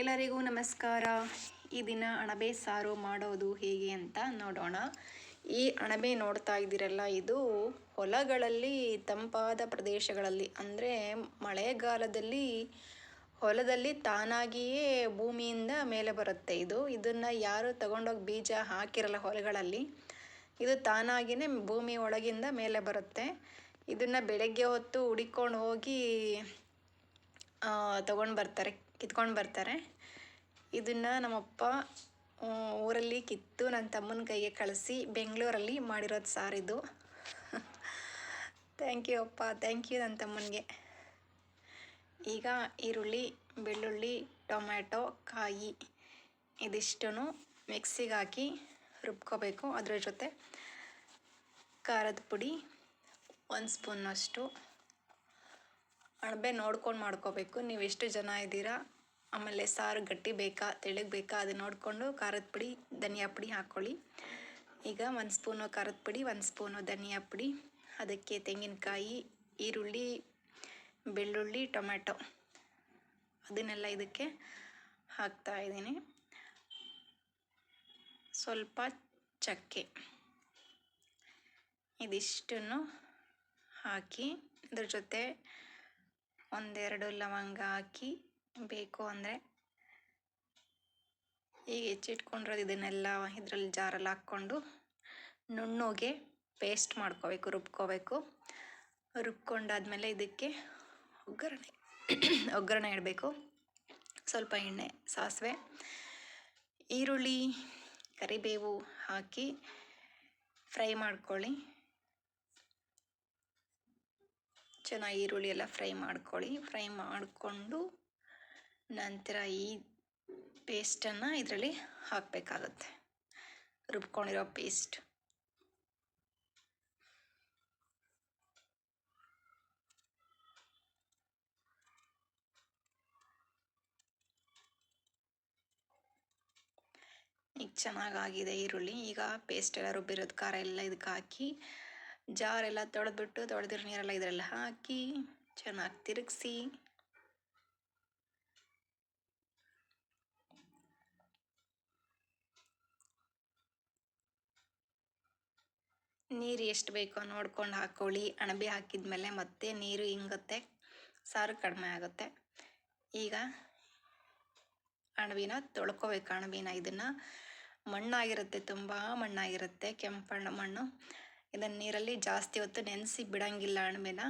ಎಲ್ಲರಿಗೂ ನಮಸ್ಕಾರ. ಈ ದಿನ ಅಣಬೆ ಸಾರು ಮಾಡೋದು ಹೇಗೆ ಅಂತ ನೋಡೋಣ. ಈ ಅಣಬೆ ನೋಡ್ತಾ ಇದ್ದೀರಲ್ಲ, ಇದು ಹೊಲಗಳಲ್ಲಿ, ತಂಪಾದ ಪ್ರದೇಶಗಳಲ್ಲಿ, ಅಂದರೆ ಮಳೆಗಾಲದಲ್ಲಿ ಹೊಲದಲ್ಲಿ ತಾನಾಗಿಯೇ ಭೂಮಿಯಿಂದ ಮೇಲೆ ಬರುತ್ತೆ ಇದು. ಇದನ್ನು ಯಾರು ತಗೊಂಡೋಗಿ ಬೀಜ ಹಾಕಿರಲ್ಲ ಹೊಲಗಳಲ್ಲಿ, ಇದು ತಾನಾಗಿಯೇ ಭೂಮಿ ಒಳಗಿಂದ ಮೇಲೆ ಬರುತ್ತೆ. ಇದನ್ನು ಬೆಳಗ್ಗೆ ಹೊತ್ತು ಹುಡಿಕೊಂಡು ಹೋಗಿ ತಗೊಂಡು ಬರ್ತಾರೆ, ಕಿತ್ಕೊಂಡು ಬರ್ತಾರೆ. ಇದನ್ನು ನಮ್ಮಪ್ಪ ಊರಲ್ಲಿ ಕಿತ್ತು ನನ್ನ ತಮ್ಮನ ಕೈಗೆ ಕಳಿಸಿ ಬೆಂಗಳೂರಲ್ಲಿ ಮಾಡಿರೋದು ಸಾರಿದು ಥ್ಯಾಂಕ್ ಯು ಅಪ್ಪ ಥ್ಯಾಂಕ್ ಯು ನನ್ನ ತಮ್ಮನಿಗೆ. ಈಗ ಈರುಳ್ಳಿ, ಬೆಳ್ಳುಳ್ಳಿ, ಟೊಮ್ಯಾಟೊ, ಕಾಯಿ ಇದಿಷ್ಟನ್ನು ಮಿಕ್ಸಿಗೆ ಹಾಕಿ ರುಬ್ಕೋಬೇಕು. ಅದರ ಜೊತೆ ಖಾರದ ಪುಡಿ, ಒಂದು ಸ್ಪೂನಷ್ಟು ಅಣಬೆ ನೋಡ್ಕೊಂಡು ಮಾಡ್ಕೋಬೇಕು. ನೀವು ಎಷ್ಟು ಜನ ಇದ್ದೀರಾ? ಆಮೇಲೆ ಸಾರು ಗಟ್ಟಿ ಬೇಕಾ? ತೆಳ್ಳಗೆ ಬೇಕಾ? ಅದು ನೋಡಿಕೊಂಡು ಖಾರದ ಪುಡಿ, ಧನಿಯಾ ಪುಡಿ ಹಾಕ್ಕೊಳ್ಳಿ ಈಗ ಒಂದು ಸ್ಪೂನು ಖಾರದ ಪುಡಿ, ಒಂದು ಸ್ಪೂನು ಧನಿಯಾ ಪುಡಿ, ಅದಕ್ಕೆ ತೆಂಗಿನಕಾಯಿ, ಈರುಳ್ಳಿ, ಬೆಳ್ಳುಳ್ಳಿ, ಟೊಮ್ಯಾಟೊ. ಅದನ್ನೆಲ್ಲ ಇದಕ್ಕೆ ಹಾಕ್ತಾ ಇದ್ದೀನಿ. ಸ್ವಲ್ಪ ಚಕ್ಕೆ ಇದಿಷ್ಟನ್ನು ಹಾಕಿ, ಇದ್ರ ಜೊತೆ ಒಂದೆರಡು ಲವಂಗ ಹಾಕಿ ಬೇಕು ಅಂದರೆ ಈಗ ಹೆಚ್ಚಿಟ್ಕೊಂಡಿರೋದು ಇದನ್ನೆಲ್ಲ ಇದರಲ್ಲಿ ಜಾರಲ್ಲಿ ಹಾಕ್ಕೊಂಡು ನುಣ್ಣಗೆ ಪೇಸ್ಟ್ ಮಾಡ್ಕೋಬೇಕು, ರುಬ್ಕೋಬೇಕು. ರುಬ್ಕೊಂಡಾದ್ಮೇಲೆ ಇದಕ್ಕೆ ಒಗ್ಗರಣೆ ಒಗ್ಗರಣೆ ಇಡಬೇಕು. ಸ್ವಲ್ಪ ಎಣ್ಣೆ, ಸಾಸಿವೆ, ಈರುಳ್ಳಿ, ಕರಿಬೇವು ಹಾಕಿ ಫ್ರೈ ಮಾಡ್ಕೊಳ್ಳಿ. ಚೆನ್ನಾಗಿ ಈರುಳ್ಳಿ ಎಲ್ಲ ಫ್ರೈ ಮಾಡ್ಕೊಳ್ಳಿ. ಫ್ರೈ ಮಾಡಿಕೊಂಡು ನಂತರ ಈ ಪೇಸ್ಟನ್ನು ಇದರಲ್ಲಿ ಹಾಕಬೇಕಾಗತ್ತೆ. ರುಬ್ಕೊಂಡಿರೋ ಪೇಸ್ಟ್ ಈಗ ಚೆನ್ನಾಗಾಗಿದೆ ಈರುಳ್ಳಿ. ಈಗ ಪೇಸ್ಟ್ ಎಲ್ಲ ರುಬ್ಬಿರೋದು ಖಾರ ಎಲ್ಲ ಇದಕ್ಕೆ ಹಾಕಿ ಜಾರೆಲ್ಲ ತೊಳೆದ್ಬಿಟ್ಟು ತೊಳೆದಿರೋ ನೀರೆಲ್ಲ ಇದರಲ್ಲಿ ಹಾಕಿ ಚೆನ್ನಾಗಿ ತಿರುಗಿಸಿ. ನೀರು ಎಷ್ಟು ಬೇಕೋ ನೋಡ್ಕೊಂಡು ಹಾಕ್ಕೊಳ್ಳಿ ಅಣಬೆ ಹಾಕಿದ್ಮೇಲೆ ಮತ್ತೆ ನೀರು ಹಿಂಗುತ್ತೆ ಸಾರು ಕಡಿಮೆ ಆಗುತ್ತೆ. ಈಗ ಅಣಬಿನ ತೊಳ್ಕೊಬೇಕು. ಅಣಬಿನ ಇದನ್ನು ಮಣ್ಣಾಗಿರುತ್ತೆ, ತುಂಬ ಮಣ್ಣಾಗಿರುತ್ತೆ, ಕೆಂಪಣ್ಣ ಮಣ್ಣು. ಇದನ್ನು ನೀರಲ್ಲಿ ಜಾಸ್ತಿ ಹೊತ್ತು ನೆನೆಸಿ ಬಿಡೋಂಗಿಲ್ಲ ಅಣಬೆನ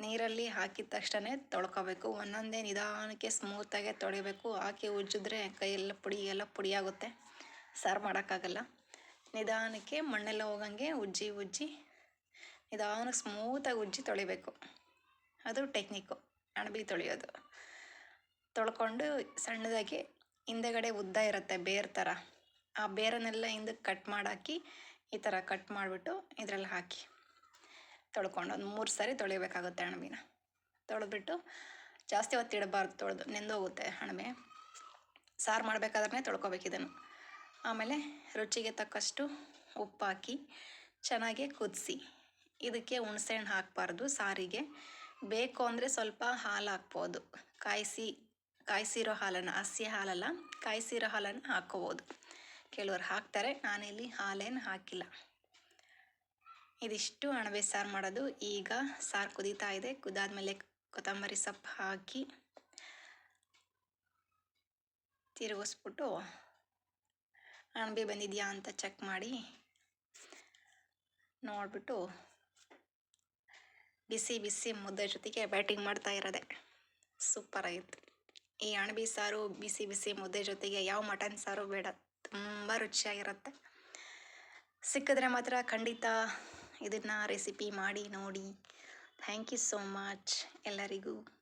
ನೀರಲ್ಲಿ ಹಾಕಿದ ತಕ್ಷಣ ತೊಳ್ಕೊಬೇಕು. ಒಂದೊಂದೇ ನಿಧಾನಕ್ಕೆ ಸ್ಮೂತಾಗೆ ತೊಳಿಬೇಕು. ಹಾಕಿ ಉಜ್ಜಿದ್ರೆ ಕೈಯೆಲ್ಲ ಪುಡಿ, ಎಲ್ಲ ಪುಡಿ ಆಗುತ್ತೆ. ಸಾರು ಮಾಡೋಕ್ಕಾಗಲ್ಲ. ನಿಧಾನಕ್ಕೆ ಮಣ್ಣೆಲ್ಲ ಹೋಗಂಗೆ ಉಜ್ಜಿ ಉಜ್ಜಿ ನಿಧಾನಕ್ಕೆ ಸ್ಮೂತಾಗಿ ಉಜ್ಜಿ ತೊಳಿಬೇಕು. ಅದು ಟೆಕ್ನಿಕ್ಕು ಅಣಬಿ ತೊಳೆಯೋದು. ತೊಳ್ಕೊಂಡು ಸಣ್ಣದಾಗಿ ಹಿಂದೆಗಡೆ ಉದ್ದ ಇರುತ್ತೆ, ಬೇರ್ ಥರ ಆ ಬೇರನ್ನೆಲ್ಲ ಹಿಂದಕ್ಕೆ ಕಟ್ ಮಾಡಾಕಿ ಈ ಥರ ಕಟ್ ಮಾಡಿಬಿಟ್ಟು ಇದರಲ್ಲಿ ಹಾಕಿ ತೊಳ್ಕೊಂಡು ಒಂದು ಮೂರು ಸಾರಿ ತೊಳಿಬೇಕಾಗುತ್ತೆ ಅಣಬಿನ ತೊಳೆದ್ಬಿಟ್ಟು ಜಾಸ್ತಿ ಹೊತ್ತು ಇಡಬಾರ್ದು, ತೊಳೆದು ನೆಂದೋಗುತ್ತೆ ಅಣಬೆ ಸಾರು ಮಾಡಬೇಕಾದ್ರೆ ತೊಳ್ಕೊಬೇಕು ಇದನ್ನು. ಆಮೇಲೆ ರುಚಿಗೆ ತಕ್ಕಷ್ಟು ಉಪ್ಪು ಹಾಕಿ ಚೆನ್ನಾಗಿ ಕುದಿಸಿ. ಇದಕ್ಕೆ ಹುಣಸೆಹಣ್ಣು ಹಾಕಬಾರ್ದು, ಸಾರಿಗೆ. ಬೇಕು ಅಂದರೆ ಸ್ವಲ್ಪ ಹಾಲು ಹಾಕ್ಬೋದು. ಕಾಯಿಸಿ, ಕಾಯಿಸಿರೋ ಹಾಲನ್ನು, ಹಸಿ ಹಾಲಲ್ಲ, ಕಾಯಿಸಿರೋ ಹಾಲನ್ನು ಹಾಕ್ಕೋಬೋದು. ಕೆಲವರು ಹಾಕ್ತಾರೆ, ನಾನಿಲ್ಲಿ ಹಾಲೇನು ಹಾಕಿಲ್ಲ. ಇದಿಷ್ಟು ಅಣಬೆ ಸಾರು ಮಾಡೋದು. ಈಗ ಸಾರು ಕುದೀತಾ ಇದೆ. ಕುದಾದ್ಮೇಲೆ ಕೊತ್ತಂಬರಿ ಸೊಪ್ಪು ಹಾಕಿ ತಿರುಗಿಸ್ಬಿಟ್ಟು ಅಣಬೆ ಬಂದಿದೆಯಾ ಅಂತ ಚೆಕ್ ಮಾಡಿ ನೋಡಿಬಿಟ್ಟು ಬಿಸಿ ಬಿಸಿ ಮುದ್ದೆ ಜೊತೆಗೆ ಬ್ಯಾಟಿಂಗ್ ಮಾಡ್ತಾ ಇರೋದೆ. ಸೂಪರ್ ಆಗಿತ್ತು. ಈ ಅಣಬೆ ಸಾರು, ಬಿಸಿ ಬಿಸಿ ಮುದ್ದೆ ಜೊತೆಗೆ ಯಾವ ಮಟನ್ ಸಾರು ಬೇಡ. ತುಂಬ ರುಚಿಯಾಗಿರುತ್ತೆ. ಸಿಕ್ಕಿದ್ರೆ ಮಾತ್ರ ಖಂಡಿತ ಇದನ್ನು ರೆಸಿಪಿ ಮಾಡಿ ನೋಡಿ. ಥ್ಯಾಂಕ್ ಯು ಸೋ ಮಚ್ ಎಲ್ಲರಿಗೂ.